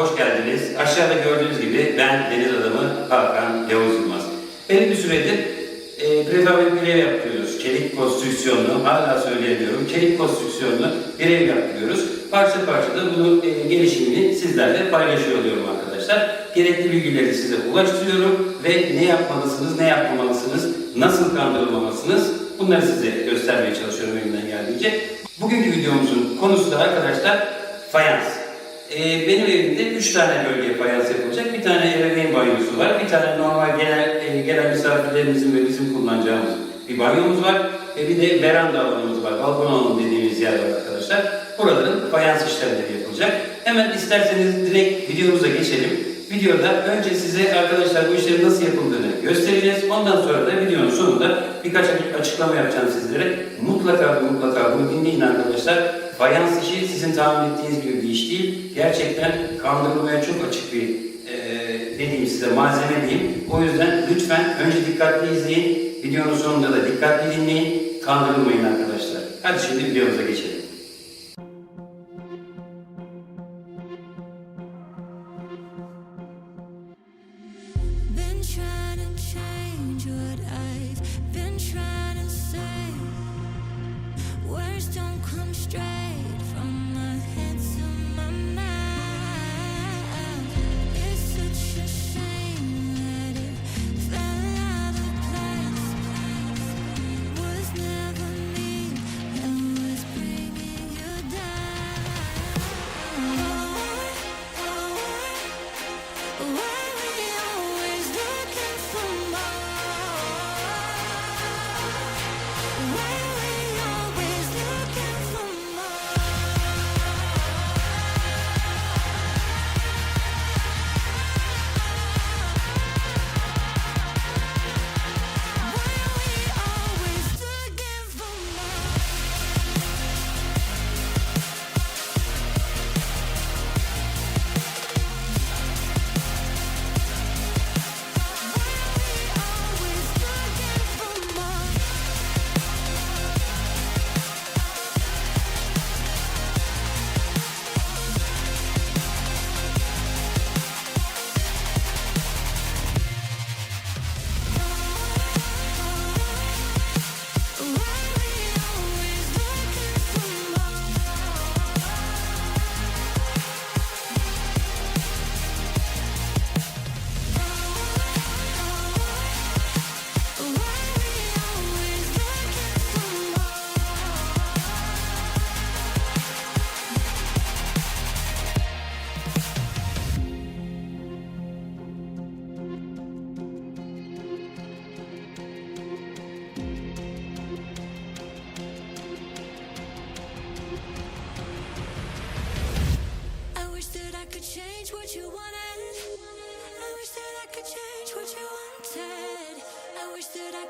hoş geldiniz. Aşağıda gördüğünüz gibi ben deniz adamı Hakan Yavuz Yılmaz. Belli bir süredir e, prefabrik bir ev yaptırıyoruz. Çelik konstrüksiyonlu, hala söyleyemiyorum, çelik konstrüksiyonlu bir ev yaptırıyoruz. Parça parça da bunu e, gelişimini sizlerle paylaşıyor oluyorum arkadaşlar. Gerekli bilgileri size ulaştırıyorum ve ne yapmalısınız, ne yapmamalısınız, nasıl kandırılmamalısınız bunları size göstermeye çalışıyorum elimden geldiğince. Bugünkü videomuzun konusu da arkadaşlar fayans. Ee, benim evimde 3 tane bölge fayans yapılacak. Bir tane ebeveyn banyosu var. Bir tane normal genel e, gelen misafirlerimizin ve bizim kullanacağımız bir banyomuz var. Ve bir de veranda alanımız var. Balkon alanı dediğimiz yer var arkadaşlar. Buraların fayans işlemleri yapılacak. Hemen isterseniz direkt videomuza geçelim. Videoda önce size arkadaşlar bu işlerin nasıl yapıldığını göstereceğiz. Ondan sonra da videonun sonunda birkaç açıklama yapacağım sizlere. Mutlaka mutlaka bunu dinleyin arkadaşlar. Fayans işi sizin tahmin ettiğiniz gibi bir iş değil. Gerçekten kandırılmaya çok açık bir e, dediğim size malzeme diyeyim. O yüzden lütfen önce dikkatli izleyin. Videonun sonunda da dikkatli dinleyin. Kandırılmayın arkadaşlar. Hadi şimdi videomuza geçelim.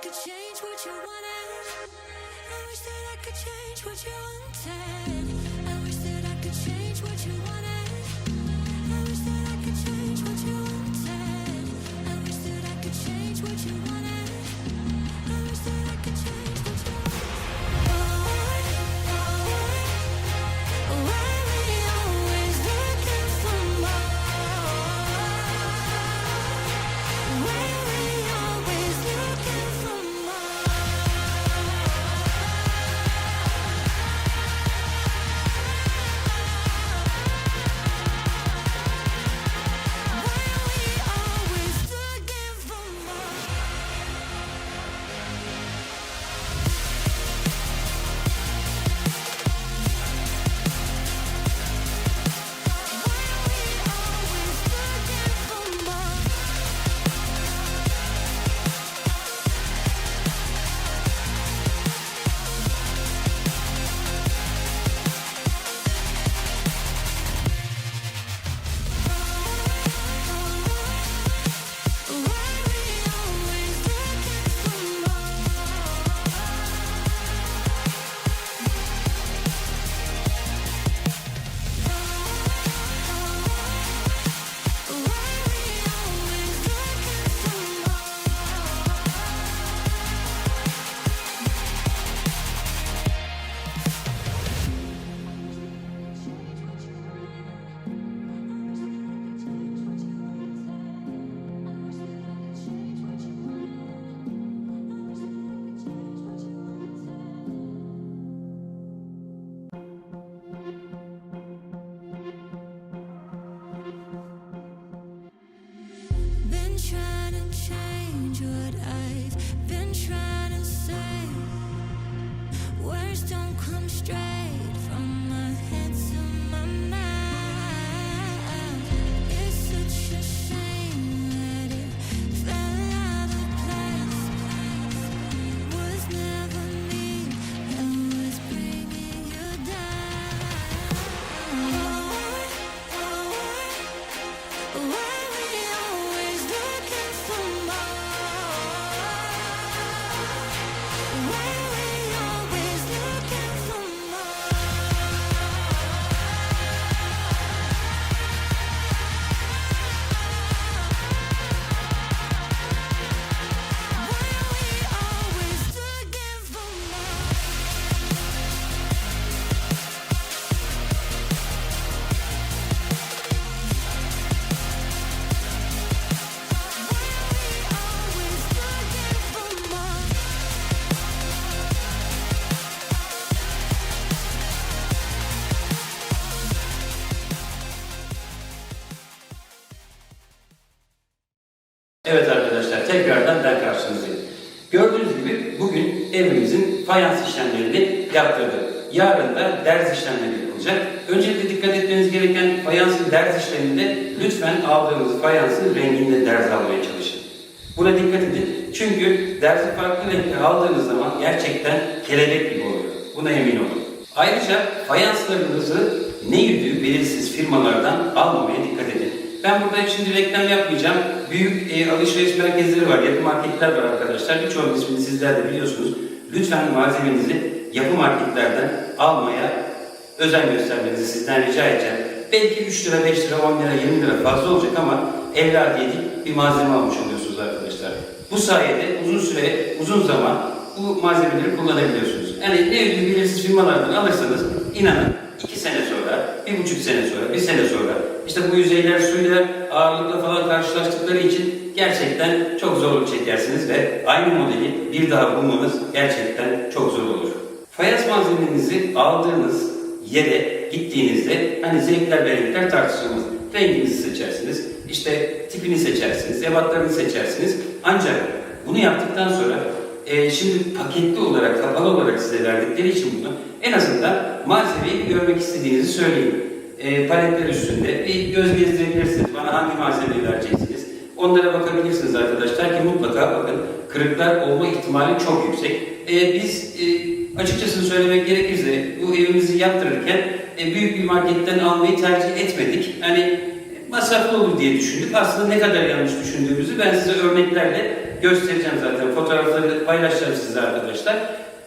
Could change what you. I wish that I could change what you wanted. I wish that I could change what you wanted. I wish that I could change what you wanted. I wish that I could change what you wanted. Gördüğünüz gibi bugün evimizin fayans işlemlerini yaptırdık. Yarın da derz işlemleri yapılacak. Öncelikle dikkat etmeniz gereken fayansın derz işleminde lütfen aldığınız fayansın renginde derz almaya çalışın. Buna dikkat edin. Çünkü dersi farklı renkte aldığınız zaman gerçekten kelebek gibi oluyor. Buna emin olun. Ayrıca fayanslarınızı ne yüdüğü belirsiz firmalardan almamaya dikkat edin. Ben burada şimdi reklam yapmayacağım. Büyük e, alışveriş merkezleri var, yapı marketler var arkadaşlar. Birçoğunun ismini sizler de biliyorsunuz. Lütfen malzemenizi yapı marketlerden almaya özen göstermenizi sizden rica edeceğim. Belki 3 lira, 5 lira, 10 lira, 20 lira fazla olacak ama evladiyelik bir malzeme almış oluyorsunuz arkadaşlar. Bu sayede uzun süre, uzun zaman bu malzemeleri kullanabiliyorsunuz. Yani ne ödül belirsiz firmalardan alırsanız inanın 2 sene sonra, 1,5 sene sonra, 1 sene sonra işte bu yüzeyler suyla ağırlıkla falan karşılaştıkları için gerçekten çok zorluk çekersiniz ve aynı modeli bir daha bulmanız gerçekten çok zor olur. Fayans malzemenizi aldığınız yere gittiğinizde hani zevkler ve renkler tartışılmaz. Renginizi seçersiniz, işte tipini seçersiniz, ebatlarını seçersiniz. Ancak bunu yaptıktan sonra e, şimdi paketli olarak, kapalı olarak size verdikleri için bunu en azından malzemeyi görmek istediğinizi söyleyin. E, paletler üstünde bir göz gezdirebilirsiniz. Bana hangi malzemeyi vereceksiniz? Onlara bakabilirsiniz arkadaşlar ki mutlaka bakın kırıklar olma ihtimali çok yüksek. E, biz e, açıkçası söylemek gerekirse bu evimizi yaptırırken e, büyük bir marketten almayı tercih etmedik. Hani masraflı olur diye düşündük. Aslında ne kadar yanlış düşündüğümüzü ben size örneklerle göstereceğim zaten. Fotoğrafları paylaşacağım size arkadaşlar.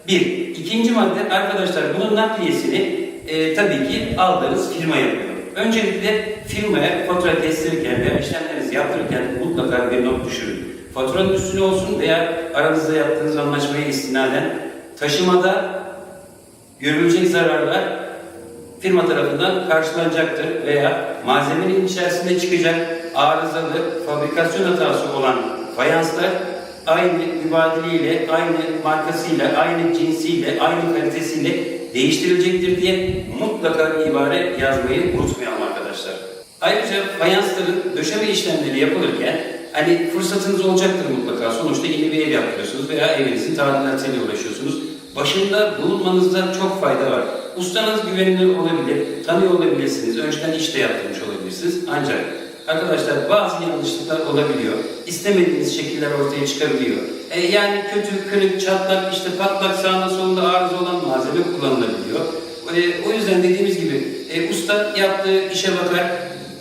Bir. ikinci madde arkadaşlar bunun nakliyesini e, tabii ki aldığınız firma yapıyor. Öncelikle firmaya fatura kestirirken veya işlemlerinizi yaptırırken mutlaka bir not düşürün. Faturanın üstüne olsun veya aranızda yaptığınız anlaşmaya istinaden taşımada görülecek zararlar firma tarafından karşılanacaktır veya malzemenin içerisinde çıkacak arızalı fabrikasyon hatası olan fayanslar aynı mübadeleyle, aynı markasıyla, aynı cinsiyle, aynı kalitesiyle değiştirilecektir diye mutlaka ibare yazmayı unutmayalım arkadaşlar. Ayrıca fayansların döşeme işlemleri yapılırken hani fırsatınız olacaktır mutlaka. Sonuçta yeni bir ev yapıyorsunuz veya evinizin tadilatıyla uğraşıyorsunuz. Başında bulunmanızda çok fayda var. Ustanız güvenilir olabilir, tanıyor olabilirsiniz, önceden iş de yaptırmış olabilirsiniz. Ancak arkadaşlar bazı yanlışlıklar olabiliyor. İstemediğiniz şekiller ortaya çıkabiliyor. E, yani kötü, kırık, çatlak, işte patlak sağında solunda arıza olan malzeme kullanılabiliyor. E, o yüzden dediğimiz gibi e, usta yaptığı işe bakar,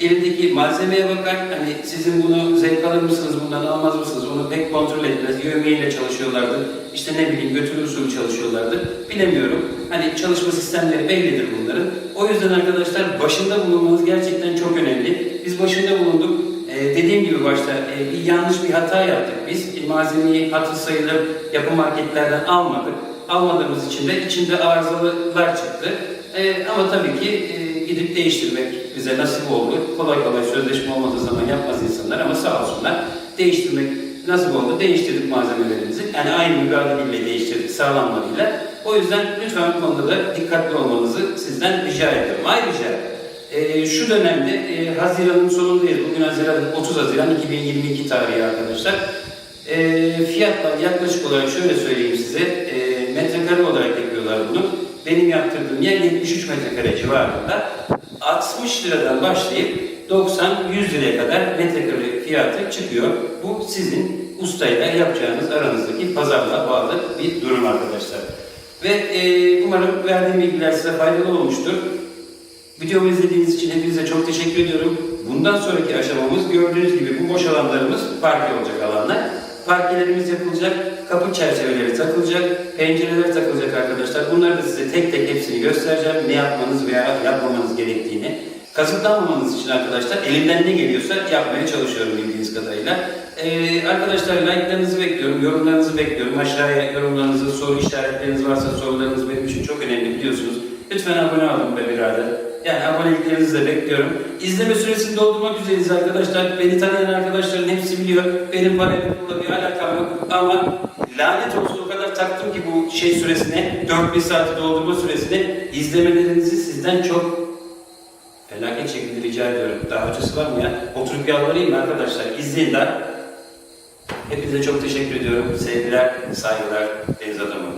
elindeki malzemeye bakar. Hani sizin bunu zevk alır mısınız, bundan almaz mısınız? Onu pek kontrol etmez. Yövmeyle çalışıyorlardı. İşte ne bileyim götürü usulü çalışıyorlardı. Bilemiyorum. Hani çalışma sistemleri bellidir bunların. O yüzden arkadaşlar başında bulunmanız gerçekten çok önemli. Biz başında bulunduk. Ee, dediğim gibi başta e, yanlış bir hata yaptık. Biz e, malzemeyi hatır sayılır yapı marketlerden almadık. Almadığımız için de içinde arızalılar çıktı. Ee, ama tabii ki e, gidip değiştirmek bize nasip oldu. Kolay kolay sözleşme olmadığı zaman yapmaz insanlar ama sağ olsunlar. Değiştirmek nasip oldu. Değiştirdik malzemelerimizi. Yani aynı mücadeleyle değiştirdik sağlamlarıyla. O yüzden lütfen bu konuda da dikkatli olmanızı sizden rica ediyorum. Ayrıca e, şu dönemde e, Haziran'ın sonundayız. Bugün Haziran 30 Haziran 2022 tarihi arkadaşlar. E, fiyatlar yaklaşık olarak şöyle söyleyeyim size. E, metrekare olarak yapıyorlar bunu. Benim yaptırdığım yer 73 metrekare civarında. 60 liradan başlayıp 90-100 liraya kadar metrekare fiyatı çıkıyor. Bu sizin ustayla yapacağınız aranızdaki pazarlığa bağlı bir durum arkadaşlar. Ve e, umarım verdiğim bilgiler size faydalı olmuştur. Videomu izlediğiniz için hepinize çok teşekkür ediyorum. Bundan sonraki aşamamız gördüğünüz gibi bu boş alanlarımız parke olacak alanlar. Parkelerimiz yapılacak, kapı çerçeveleri takılacak, pencereler takılacak arkadaşlar. Bunları da size tek tek hepsini göstereceğim. Ne yapmanız veya yapmamanız gerektiğini. Kazıklanmamanız için arkadaşlar elimden ne geliyorsa yapmaya çalışıyorum bildiğiniz kadarıyla. Ee, arkadaşlar like'larınızı bekliyorum, yorumlarınızı bekliyorum. Aşağıya yorumlarınızı, soru işaretleriniz varsa sorularınız benim için çok önemli biliyorsunuz. Lütfen abone olun be birader. Yani aboneliklerinizi de bekliyorum. İzleme süresini doldurmak üzereyiz arkadaşlar. Beni tanıyan arkadaşların hepsi biliyor. Benim parayla bir alakam yok. Ama lanet olsun o kadar taktım ki bu şey süresine, 4000 saati doldurma süresine izlemelerinizi sizden çok felaket şekilde rica ediyorum. Daha ötesi var mı ya? Oturup yalvarayım arkadaşlar? İzleyin daha. Hepinize çok teşekkür ediyorum. Sevgiler, saygılar, Deniz Adamı.